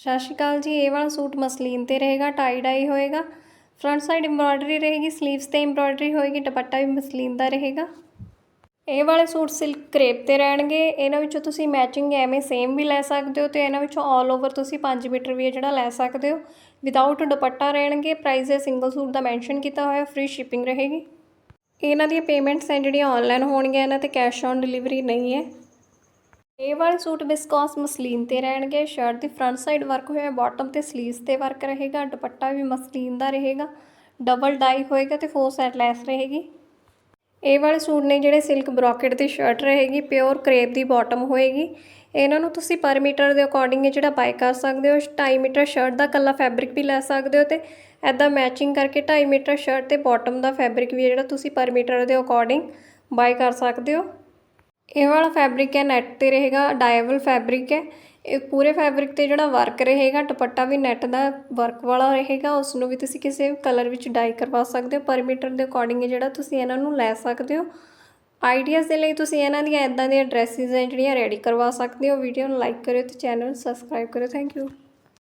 ਸਤਿ ਸ਼੍ਰੀ ਅਕਾਲ ਜੀ, ਇਹ ਵਾਲਾ ਸੂਟ ਮਸਲੀਨ ਤੇ ਰਹੇਗਾ ਟਾਈ ਡਾਈ ਹੋਏਗਾ। ਫਰੰਟ ਸਾਈਡ ਐਮਬ੍ਰੋਇਡਰੀ ਰਹੇਗੀ ਸਲੀਵਸ ਤੇ ਐਮਬ੍ਰੋਇਡਰੀ ਹੋਏਗੀ, ਦੁਪੱਟਾ ਵੀ ਮਸਲੀਨ ਦਾ ਰਹੇਗਾ। ਇਹ ਵਾਲੇ ਸੂਟ ਸਿਲਕ ਕਰੇਪ ਤੇ ਰਹਿਣਗੇ, ਇਹਨਾਂ ਵਿੱਚੋਂ ਤੁਸੀਂ ਮੈਚਿੰਗ ਐਵੇਂ ਸੇਮ ਵੀ ਲੈ ਸਕਦੇ ਹੋ ਤੇ ਇਹਨਾਂ ਵਿੱਚੋਂ ਆਲ ਓਵਰ ਤੁਸੀਂ 5 ਮੀਟਰ ਵੀ ਇਹ ਜਿਹੜਾ ਲੈ ਸਕਦੇ ਹੋ। ਵਿਦਆਊਟ ਦੁਪੱਟਾ ਰਹਿਣਗੇ ਪ੍ਰਾਈਸ ਹੈ ਸਿੰਗਲ ਸੂਟ ਦਾ ਮੈਂਸ਼ਨ ਕੀਤਾ ਹੋਇਆ ਫ੍ਰੀ ਸ਼ਿਪਿੰਗ ਰਹੇਗੀ। ਇਹਨਾਂ ਦੀਆਂ ਪੇਮੈਂਟਸ ਹੈ ਜਿਹੜੀਆਂ ਆਨਲਾਈਨ ਹੋਣਗੀਆਂ, ਇਹਨਾਂ ਤੇ ਕੈਸ਼ ਔਨ ਡਿਲੀਵਰੀ ਨਹੀਂ ਹੈ। ਇਹ ਵਾਲੇ ਸੂਟ ਵਿਸਕੋਸ ਮਸਲੀਨ ਤੇ ਰਹਿਣਗੇ ਸ਼ਰਟ ਦੀ ਫਰੰਟ ਸਾਈਡ ਵਰਕ ਹੋਇਆ ਬਾਟਮ ਤੇ ਸਲੀਵਸ ਤੇ ਵਰਕ ਰਹੇਗਾ, ਦੁਪੱਟਾ ਵੀ ਮਸਲੀਨ ਦਾ ਰਹੇਗਾ ਡਬਲ ਡਾਈ ਹੋਏਗਾ ਤੇ ਫੋਰ ਸੈਟ ਲੈਸ ਰਹੇਗੀ। ਇਹ ਵਾਲੇ ਸੂਟ ਨੇ ਜਿਹੜੇ ਸਿਲਕ ਬ੍ਰੋਕੇਟ ਦੀ ਸ਼ਰਟ ਰਹੇਗੀ ਪਿਓਰ ਕਰੇਪ ਦੀ ਬਾਟਮ ਹੋਏਗੀ। ਇਹਨਾਂ ਨੂੰ ਤੁਸੀਂ ਪਰ ਮੀਟਰ ਦੇ ਅਕੋਰਡਿੰਗ ਜਿਹੜਾ ਬਾਈ ਕਰ ਸਕਦੇ ਹੋ 2.5 ਮੀਟਰ ਸ਼ਰਟ ਦਾ ਕੱਲਾ ਫੈਬਰਿਕ ਵੀ ਲੈ ਸਕਦੇ ਹੋ ਤੇ ਐਦਾਂ ਮੈਚਿੰਗ ਕਰਕੇ 2.5 ਮੀਟਰ ਸ਼ਰਟ ਤੇ ਬਾਟਮ ਦਾ ਫੈਬਰਿਕ ਵੀ ਜਿਹੜਾ ਤੁਸੀਂ ਪਰ ਮੀਟਰ ਦੇ ਅਕੋਰਡਿੰਗ ਬਾਈ ਕਰ ਸਕਦੇ ਹੋ। ਇਹ ਵਾਲਾ ਫੈਬਰਿਕ ਹੈ ਨੈਟ ਤੇ ਰਹੇਗਾ ਡਾਇਬਲ ਫੈਬਰਿਕ ਹੈ। ਇਹ ਪੂਰੇ ਫੈਬਰਿਕ ਤੇ ਜਿਹੜਾ ਵਰਕ ਰਹੇਗਾ, ਦੁਪੱਟਾ ਵੀ ਨੈਟ ਦਾ ਵਰਕ ਵਾਲਾ ਰਹੇਗਾ ਉਸ ਨੂੰ ਵੀ ਤੁਸੀਂ ਕਿਸੇ ਕਲਰ ਵਿੱਚ ਡਾਈ ਕਰਵਾ ਸਕਦੇ ਹੋ। ਪਰ ਮੀਟਰ ਦੇ ਅਕੋਰਡਿੰਗ ਜਿਹੜਾ ਤੁਸੀਂ ਇਹਨਾਂ ਨੂੰ ਲੈ ਸਕਦੇ ਹੋ। ਆਈਡੀਆਜ਼ ਦੇ ਲਈ ਤੁਸੀਂ ਇਹਨਾਂ ਦੀਆਂ ਇਦਾਂ ਦੀਆਂ ਡਰੈਸਿਸ ਹੈ ਜਿਹੜੀਆਂ ਰੈਡੀ ਕਰਵਾ ਸਕਦੇ ਹੋ। ਵੀਡੀਓ ਨੂੰ ਲਾਈਕ ਕਰਿਓ ਤੇ ਚੈਨਲ ਨੂੰ ਸਬਸਕ੍ਰਾਈਬ ਕਰਿਓ। Thank you